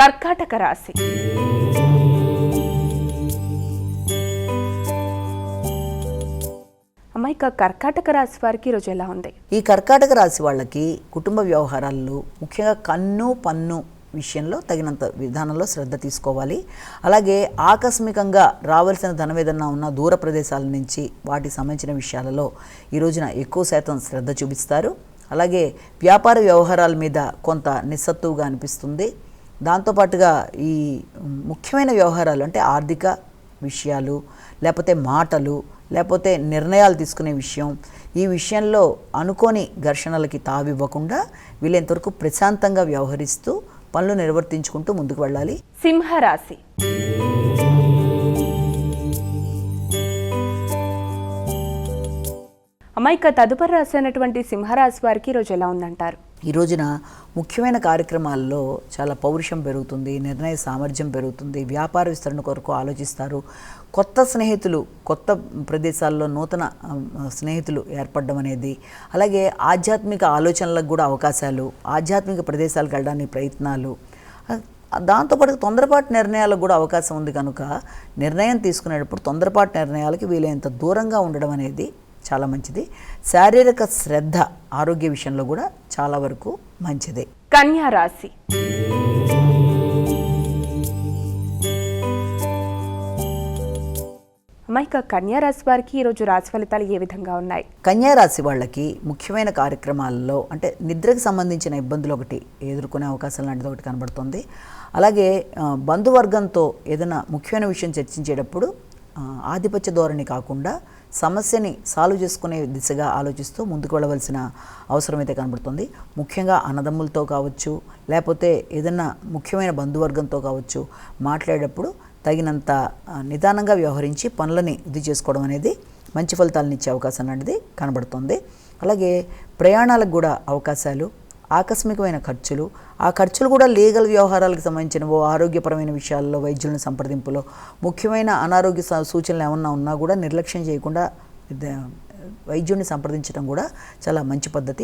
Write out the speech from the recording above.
కర్కాటక రాశి. అమ్మ ఇక కర్కాటక రాశి వారికి ఈరోజు ఎలా ఉంది? ఈ కర్కాటక రాశి వాళ్ళకి కుటుంబ వ్యవహారాల్లో ముఖ్యంగా కన్ను పన్ను విషయంలో తగినంత విధానంలో శ్రద్ధ తీసుకోవాలి. అలాగే ఆకస్మికంగా రావాల్సిన ధనం ఏదన్నా ఉన్న దూర ప్రదేశాల నుంచి వాటికి సంబంధించిన విషయాలలో ఈ రోజున ఎక్కువ శాతం శ్రద్ధ చూపిస్తారు. అలాగే వ్యాపార వ్యవహారాల మీద కొంత నిస్సత్తువుగా అనిపిస్తుంది. దాంతోపాటుగా ఈ ముఖ్యమైన వ్యవహారాలు అంటే ఆర్థిక విషయాలు లేకపోతే మాటలు లేకపోతే నిర్ణయాలు తీసుకునే విషయం ఈ విషయంలో అనుకోని ఘర్షణలకి తావివ్వకుండా వీలైనంతవరకు ప్రశాంతంగా వ్యవహరిస్తూ పనులు నిర్వర్తించుకుంటూ ముందుకు వెళ్ళాలి. సింహరాశి. అమ్మ తదుపరి రాశి అయినటువంటి సింహరాశి వారికి ఈరోజు ఎలా ఉందంటారు? ఈ రోజున ముఖ్యమైన కార్యక్రమాల్లో చాలా పౌరుషం పెరుగుతుంది నిర్ణయ సామర్థ్యం పెరుగుతుంది వ్యాపార విస్తరణ కొరకు ఆలోచిస్తారు. కొత్త స్నేహితులు కొత్త ప్రదేశాల్లో నూతన స్నేహితులు ఏర్పడడం అనేది అలాగే ఆధ్యాత్మిక ఆలోచనలకు కూడా అవకాశాలు ఆధ్యాత్మిక ప్రదేశాలకు వెళ్ళడానికి ప్రయత్నాలు. దాంతోపాటు తొందరపాటు నిర్ణయాలకు కూడా అవకాశం ఉంది కనుక నిర్ణయం తీసుకునేటప్పుడు తొందరపాటు నిర్ణయాలకి వీలైనంత దూరంగా ఉండడం అనేది చాలా మంచిది. శారీరక శ్రద్ధ ఆరోగ్య విషయంలో కూడా చాలా వరకు మంచిదే. కన్యా రాశి. ఇక కన్యా రాశి వారికి ఈరోజు రాశి ఫలితాలు ఏ విధంగా ఉన్నాయి? కన్యా రాశి వాళ్ళకి ముఖ్యమైన కార్యక్రమాల్లో అంటే నిద్రకు సంబంధించిన ఇబ్బందులు ఒకటి ఎదుర్కొనే అవకాశం లాంటిది ఒకటి కనబడుతుంది. అలాగే బంధువర్గంతో ఏదైనా ముఖ్యమైన విషయం చర్చించేటప్పుడు ఆధిపత్య ధోరణి కాకుండా సమస్యని సాల్వ్ చేసుకునే దిశగా ఆలోచిస్తూ ముందుకు వెళ్ళవలసిన అవసరం అయితే కనబడుతుంది. ముఖ్యంగా అన్నదమ్ములతో కావచ్చు లేకపోతే ఏదైనా ముఖ్యమైన బంధువర్గంతో కావచ్చు మాట్లాడేటప్పుడు తగినంత నిదానంగా వ్యవహరించి పనులని ఇది చేసుకోవడం అనేది మంచి ఫలితాలను ఇచ్చే అవకాశం అనేది కనబడుతుంది. అలాగే ప్రయాణాలకు కూడా అవకాశాలు ఆకస్మికమైన ఖర్చులు. ఆ ఖర్చులు కూడా లీగల్ వ్యవహారాలకు సంబంధించినవో ఆరోగ్యపరమైన విషయాల్లో వైద్యులను సంప్రదింపులో. ముఖ్యమైన అనారోగ్య స- సూచనలు ఏమన్నా ఉన్నా కూడా నిర్లక్ష్యం చేయకుండా వైద్యుడిని సంప్రదించడం కూడా చాలా మంచి పద్ధతి.